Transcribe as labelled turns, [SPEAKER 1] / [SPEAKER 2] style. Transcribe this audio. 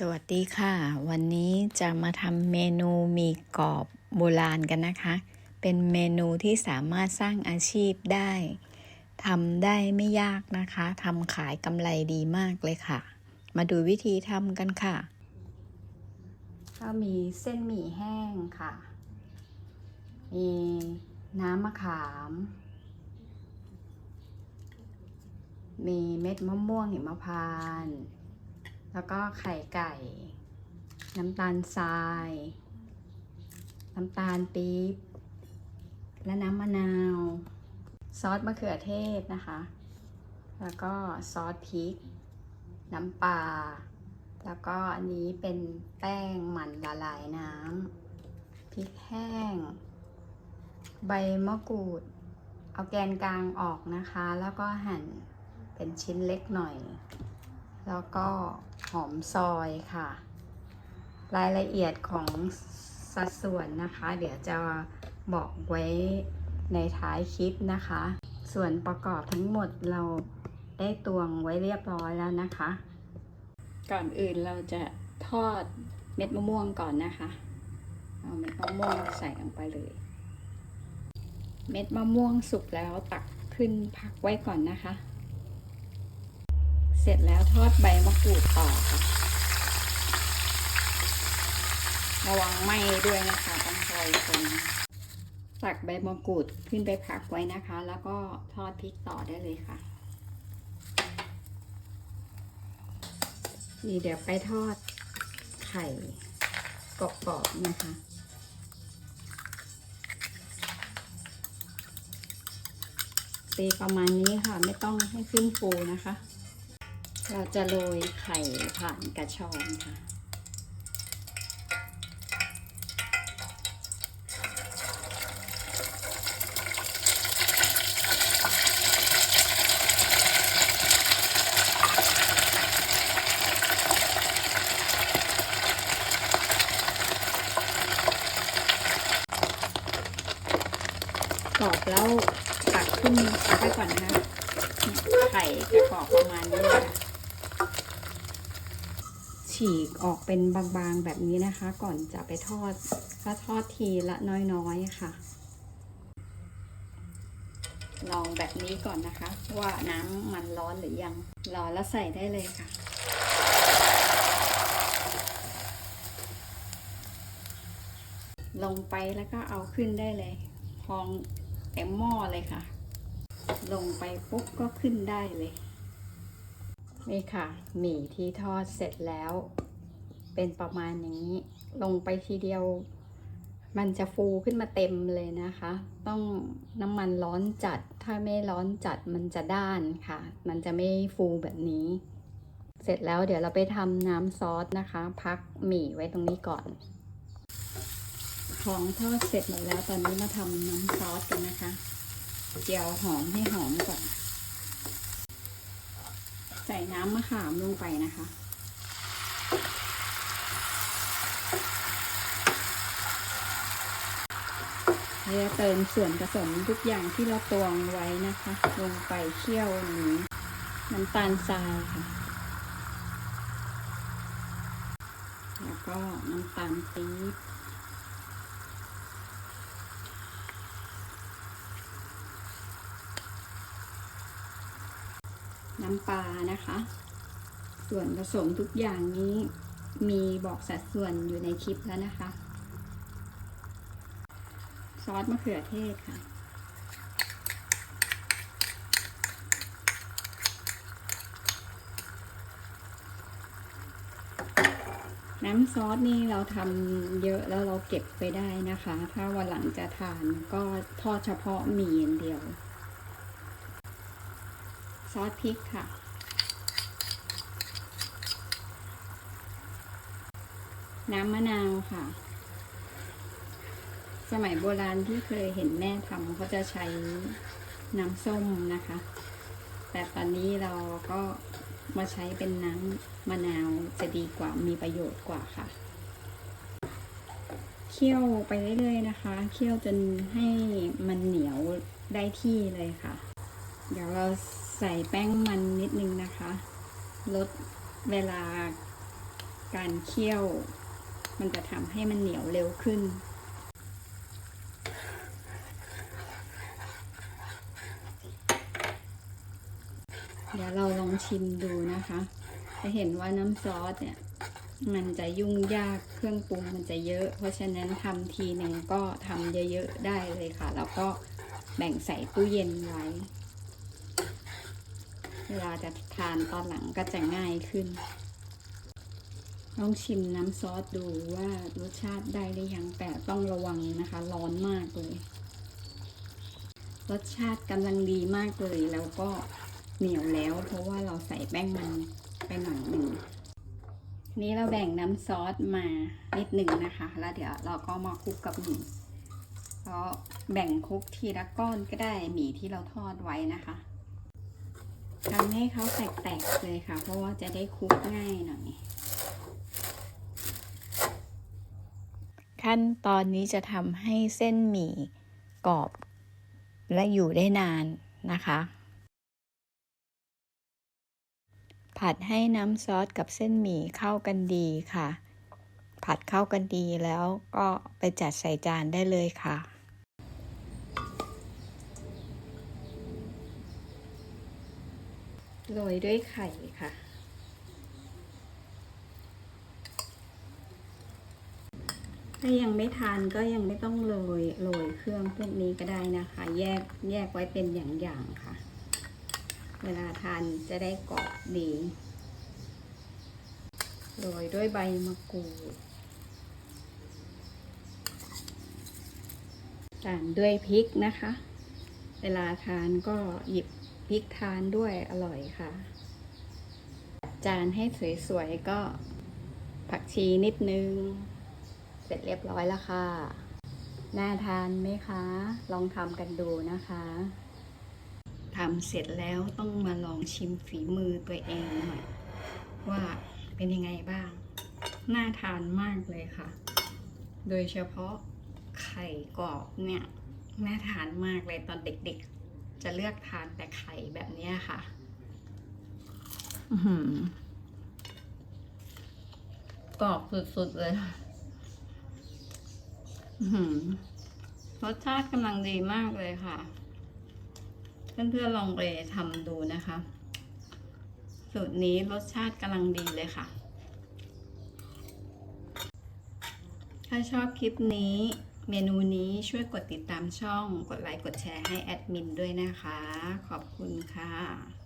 [SPEAKER 1] สวัสดีค่ะ วันนี้จะมาทำเมนูมีกรอบโบราณกันนะคะ เป็นเมนูที่สามารถสร้างอาชีพได้ทำได้ไม่ยากนะคะทำขายกำไรดีมากเลยค่ะ มาดูวิธีทำกันค่ะ ก็มีเส้นหมี่แห้งค่ะ มีน้ำมะขาม มีเม็ดมะม่วงหิมพานต์ แล้วก็ไข่ไก่ น้ำตาลทราย น้ำตาลปี๊บ และน้ำมะนาว ซอสมะเขือเทศนะคะ แล้วก็ซอสพริก น้ำปลา แล้วก็อันนี้เป็นแป้งมันละลายน้ำ พริกแห้ง ใบมะกรูด เอาแกนกลางออกนะคะ แล้วก็หั่นเป็นชิ้นเล็กหน่อย แล้วก็หอมซอยค่ะ รายละเอียดของสัดส่วนนะคะ เดี๋ยวจะบอกไว้ในท้ายคลิปนะคะ ส่วนประกอบทั้งหมดเราได้ตวงไว้เรียบร้อยแล้วนะคะ ก่อนอื่นเราจะทอดเม็ดมะม่วงก่อนนะคะ เอาเม็ดมะม่วงใส่ลงไปเลย เม็ดมะม่วงสุกแล้วตักขึ้นพักไว้ก่อนนะคะ สร็จแล้วทอดใบมะกรูดต่อค่ะระวังไหม้ด้วยนะคะต้องคอยคนตักใบมะกรูดขึ้นไปพักไว้นะคะ แล้วก็ทอดพริกต่อได้เลยค่ะ นี่เดี๋ยวไปทอดไข่กรอบๆนะคะตีประมาณนี้ค่ะ ไม่ต้องให้ขึ้นฟูนะคะ เราจะโรยไข่ผ่านกระชอนค่ะ กรอบแล้วตักขึ้นไว้ก่อนนะคะไข่จะกรอบประมาณนี้ค่ะ ฉีกออกเป็นบางๆแบบนี้นะคะ ก่อนจะไปทอดก็ทอดทีละน้อยๆค่ะ ลองแบบนี้ก่อนนะคะ ว่าน้ำมันร้อนหรือยังร้อนแล้วใส่ได้เลยค่ะลงไปแล้วก็เอาขึ้นได้เลย พองเต็มหม้อเลยค่ะ ลงไปปุ๊บก็ขึ้นได้เลย นี่ค่ะหมี่ที่ทอดเสร็จแล้ว เป็นประมาณอย่างนี้ ลงไปทีเดียว มันจะฟูขึ้นมาเต็มเลยนะคะ ต้องน้ำมันร้อนจัด ถ้าไม่ร้อนจัดมันจะด้านค่ะ มันจะไม่ฟูแบบนี้ เสร็จแล้วเดี๋ยวเราไปทำน้ำซอสนะคะ พักหมี่ไว้ตรงนี้ก่อน ของทอดเสร็จหมดแล้วตอนนี้มาทำน้ำซอสกันนะคะ เจียวหอมให้หอมก่อน ส่น้ำมะขามลงไปนะคะ เราจะเติมส่วนผสมทุกอย่างที่เราตวงไว้นะคะ ลงไปเคี่ยวนี้น้ำตาลทรายค่ะ แล้วก็น้ำตาลปี๊บ น้ำปลานะคะ ส่วนผสมทุกอย่างนี้มีบอกสัดส่วนอยู่ในคลิปแล้วนะคะ ซอสมะเขือเทศค่ะน้ำซอสนี่เราทำเยอะแล้วเราเก็บไปได้นะคะ ถ้าวันหลังจะทานก็ทอดเฉพาะหมี่อย่างเดียว ซอสพริกค่ะ น้ำมะนาวค่ะ สมัยโบราณที่เคยเห็นแม่ทำเขาจะใช้น้ำส้มนะคะ แต่ตอนนี้เราก็มาใช้เป็นน้ำมะนาวจะดีกว่ามีประโยชน์กว่าค่ะ เคี่ยวไปเรื่อยๆนะคะ เคี่ยวจนให้มันเหนียวได้ที่เลยค่ะ เดี๋ยวเรา ใส่แป้งมันนิดนึงนะคะ ลดเวลาการเคี่ยว มันจะทำให้มันเหนียวเร็วขึ้น เดี๋ยวเราลองชิมดูนะคะ จะเห็นว่าน้ำซอสเนี่ยมันจะยุ่งยากเครื่องปรุงมันจะเยอะ เพราะฉะนั้นทำทีหนึ่งก็ทำเยอะๆได้เลยค่ะ แล้วก็แบ่งใส่ตู้เย็นไว้ เวลาจะทานตอนหลังก็จะง่ายขึ้น ลองชิมน้ำซอสดูว่ารสชาติได้หรือยังแต่ต้องระวังนะคะ ร้อนมากเลย รสชาติกำลังดีมากเลยแล้วก็เหนียวแล้ว เพราะว่าเราใส่แป้งมันไปหน่อยหนึ่งนี้เราแบ่งน้ำซอสมานิดหนึ่งนะคะ แล้วเดี๋ยวเราก็มาคลุกกับหมี่ก็แบ่งคลุกทีละก้อนก็ได้หมี่ที่เราทอดไว้นะคะ ทำให้เขาแตกๆเลยค่ะ เพราะว่าจะได้คลุกง่ายหน่อย ขั้นตอนนี้จะทำให้เส้นหมี่กรอบ และอยู่ได้นานนะคะ ผัดให้น้ำซอสกับเส้นหมี่เข้ากันดีค่ะ ผัดเข้ากันดีแล้วก็ไปจัดใส่จานได้เลยค่ะ โรยด้วยไข่ค่ะ ถ้ายังไม่ทานก็ยังไม่ต้องโรยโรยเครื่องพวกนี้ก็ได้นะคะ แยกแยกไว้เป็นอย่างๆค่ะ เวลาทานจะได้กรอบดีโรยด้วยใบมะกรูดตามด้วยพริกนะคะ เวลาทานก็หยิบ พริกทานด้วยอร่อยค่ะ จานให้สวยๆ ก็ผักชีนิดนึง เสร็จเรียบร้อยแล้วค่ะ น่าทานไหมคะ ลองทำกันดูนะคะทำเสร็จแล้วต้องมาลองชิมฝีมือตัวเองหน่อย ว่าเป็นยังไงบ้าง น่าทานมากเลยค่ะ โดยเฉพาะไข่กรอบเนี่ย น่าทานมากเลยตอนเด็กๆ จะเลือกทานแต่ไข่แบบเนี้ยค่ะอื้อหือกรอบสุดๆเลยค่ะอื้อหือรสชาติกำลังดีมากเลยค่ะ เพื่อนๆลองไปทำดูนะคะ สูตรนี้รสชาติกำลังดีเลยค่ะ ถ้าชอบคลิปนี้ เมนูนี้ช่วยกดติดตามช่อง กดไลค์ กดแชร์ให้แอดมินด้วยนะคะ ขอบคุณค่ะ